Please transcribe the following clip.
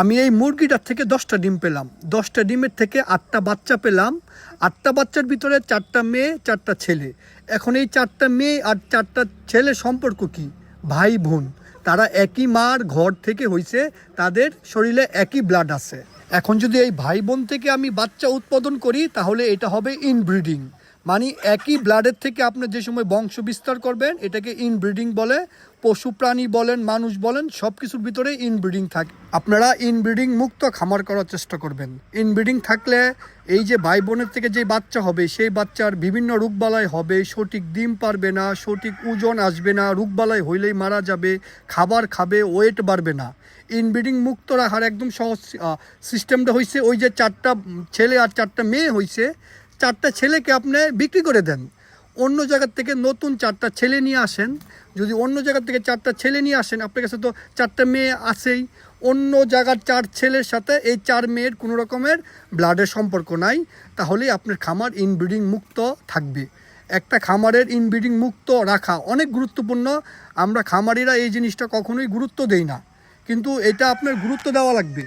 আমি এই মুরগিটার থেকে দশটা ডিম পেলাম। দশটা ডিমের থেকে আটটা বাচ্চা পেলাম। আটটা বাচ্চার ভিতরে চারটা মেয়ে, চারটা ছেলে। এখন এই চারটা মেয়ে আর চারটা ছেলে সম্পর্ক কি? ভাই, বোন। তারা একই মার ঘর থেকে হইছে, তাদের শরীরে একই ব্লাড আছে। এখন যদি এই ভাই, বোন থেকে আমি বাচ্চা উৎপাদন করি, তাহলে এটা হবে ইনব্রিডিং মানে একই ব্লাডের থেকে আপনি যে সময় বংশ বিস্তার করবেন, এটাকে ইনব্রিডিং বলে, পশু প্রাণী বলেন, মানুষ বলেন সব কিছুর ভিতরে ইনব্রিডিং থাকে। আপনারা ইনব্রিডিং মুক্ত খামার করার চেষ্টা করবেন। ইনব্রিডিং থাকলে এই যে ভাই বোনের থেকে যে বাচ্চা হবে, সেই বাচ্চার বিভিন্ন রোগবালাই হবে, সঠিক ডিম পারবে না, সঠিক ওজন আসবে না, রোগবালাই হইলেই মারা যাবে, খাবার খাবে ওয়েট বাড়বে না। ইনব্রিডিং মুক্ত রাখার একদম সহজ সিস্টেমটা হয়েছে ওই যে চারটা ছেলে আর চারটা মেয়ে হয়েছে চারটা ছেলেকে আপনি বিক্রি করে দেন। অন্য জায়গার থেকে নতুন চারটা ছেলে নিয়ে আসেন। যদি অন্য জায়গার থেকে চারটা ছেলে নিয়ে আসেন, আপনার কাছে তো চারটা মেয়ে আছেই। অন্য জায়গার চার ছেলের সাথে এই চার মেয়ের কোনো রকমের ব্লাডের সম্পর্ক নাই। তাহলে আপনার খামার ইনব্রিডিং মুক্ত থাকবে। একটা খামারের ইনব্রিডিং মুক্ত রাখা অনেক গুরুত্বপূর্ণ। আমরা খামারিরা এই জিনিসটা কখনোই গুরুত্ব দেই না। কিন্তু এটা আপনার গুরুত্ব দেওয়া লাগবে।